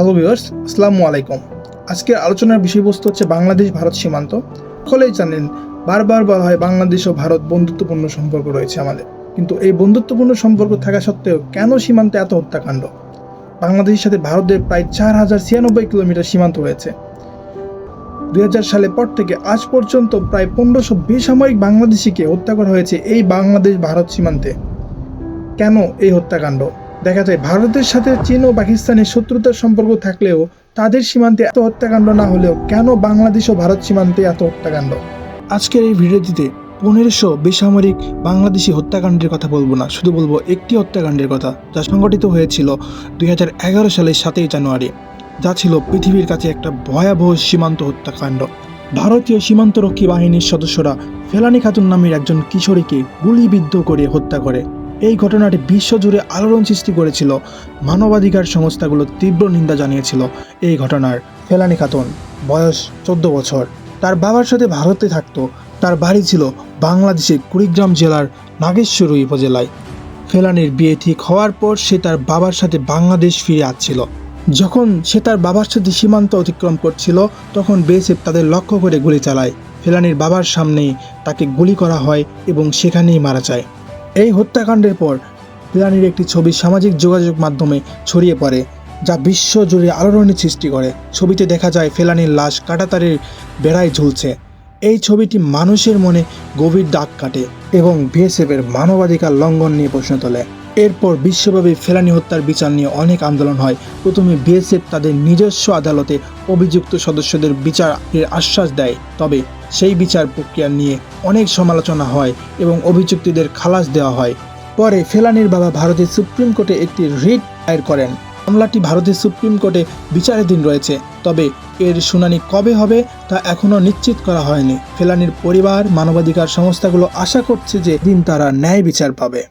Hello viewers, আসসালামু আলাইকুম। আজকের আলোচনার বিষয়বস্তু হচ্ছে বাংলাদেশ ভারত সীমান্ত। সকলেই জানেন বারবার বলা হয় বাংলাদেশ ও ভারত বন্ধুত্বপূর্ণ সম্পর্ক রয়েছে আমাদের। কিন্তু এই বন্ধুত্বপূর্ণ সম্পর্ক থাকা সত্ত্বেও কেন সীমান্তে এত হত্যাকাণ্ড? বাংলাদেশের সাথে ভারতের প্রায় চার হাজার ছিয়ানব্বই কিলোমিটার সীমান্ত রয়েছে। দুই সালের পর থেকে আজ পর্যন্ত প্রায় পনেরোশো বেসামরিক বাংলাদেশিকে হত্যা করা হয়েছে এই বাংলাদেশ ভারত সীমান্তে। কেন এই হত্যাকাণ্ড? দেখা যায় ভারতের সাথে চীন ও পাকিস্তানের শত্রুতার সম্পর্ক থাকলেও তাদের সীমান্তে এত হত্যাকাণ্ড না হলেও কেন বাংলাদেশ ও ভারত সীমান্তে এত হত্যাকাণ্ড? আজকের এই ভিডিওটিতে পনেরোশো বেসামরিক বাংলাদেশি হত্যাকাণ্ডের কথা বলব না, শুধু বলব একটি হত্যাকাণ্ডের কথা যা সংগঠিত হয়েছিল দুই হাজার এগারো সালের সাতই জানুয়ারি, যা ছিল পৃথিবীর কাছে একটা ভয়াবহ সীমান্ত হত্যাকাণ্ড। ভারতীয় সীমান্তরক্ষী বাহিনীর সদস্যরা ফেলানি খাতুন নামের একজন কিশোরীকে গুলিবিদ্ধ করে হত্যা করে। এই ঘটনাটি বিশ্বজুড়ে আলোড়ন সৃষ্টি করেছিল। মানবাধিকার সংস্থাগুলো তীব্র নিন্দা জানিয়েছিল এই ঘটনার। ফেলানি খাতুন, বয়স চোদ্দ বছর। তার বাবার সাথে ভারতে থাকতো। তার বাড়ি ছিল বাংলাদেশের কুড়িগ্রাম জেলার নাগেশ্বরী উপজেলায়। ফেলানির বিয়ে ঠিক হওয়ার পর সে তার বাবার সাথে বাংলাদেশ ফিরে আসছিল। যখন সে তার বাবার সাথে সীমান্ত অতিক্রম করছিল, তখন বিএসএফ তাদের লক্ষ্য করে গুলি চালায়। ফেলানির বাবার সামনেই তাকে গুলি করা হয় এবং সেখানেই মারা যায়। এই হত্যাকাণ্ডের পর ফেলানির একটি ছবি সামাজিক যোগাযোগ মাধ্যমে ছড়িয়ে পড়ে, যা বিশ্ব জুড়ে আলোড়নের সৃষ্টি করে। ছবিতে দেখা যায় ফেলানির লাশ কাটাতারের বেড়ায় ঝুলছে। এই ছবিটি মানুষের মনে গভীর দাগ কাটে এবং বিএসএফের মানবাধিকার লঙ্ঘন নিয়ে প্রশ্ন তোলে। এরপর বিশ্বব্যাপী ফেলানি হত্যার বিচার নিয়ে অনেক আন্দোলন হয়। প্রথমে বিএসএফ তাদের নিজস্ব আদালতে অভিযুক্ত সদস্যদের বিচারের আশ্বাস দেয়। তবে সেই বিচার প্রক্রিয়া নিয়ে অনেক সমালোচনা হয় এবং অভিযুক্তদের খালাস দেওয়া হয়। পরে ফেলানির বাবা ভারতের সুপ্রিম কোর্টে একটি রিট দায়ের করেন। মামলাটি ভারতের সুপ্রিম কোর্টে বিচারাধীন রয়েছে। তবে এর শুনানি কবে হবে তা এখনও নিশ্চিত করা হয়নি। ফেলানির পরিবার, মানবাধিকার সংস্থাগুলো আশা করছে যে দিন তারা ন্যায় বিচার পাবে।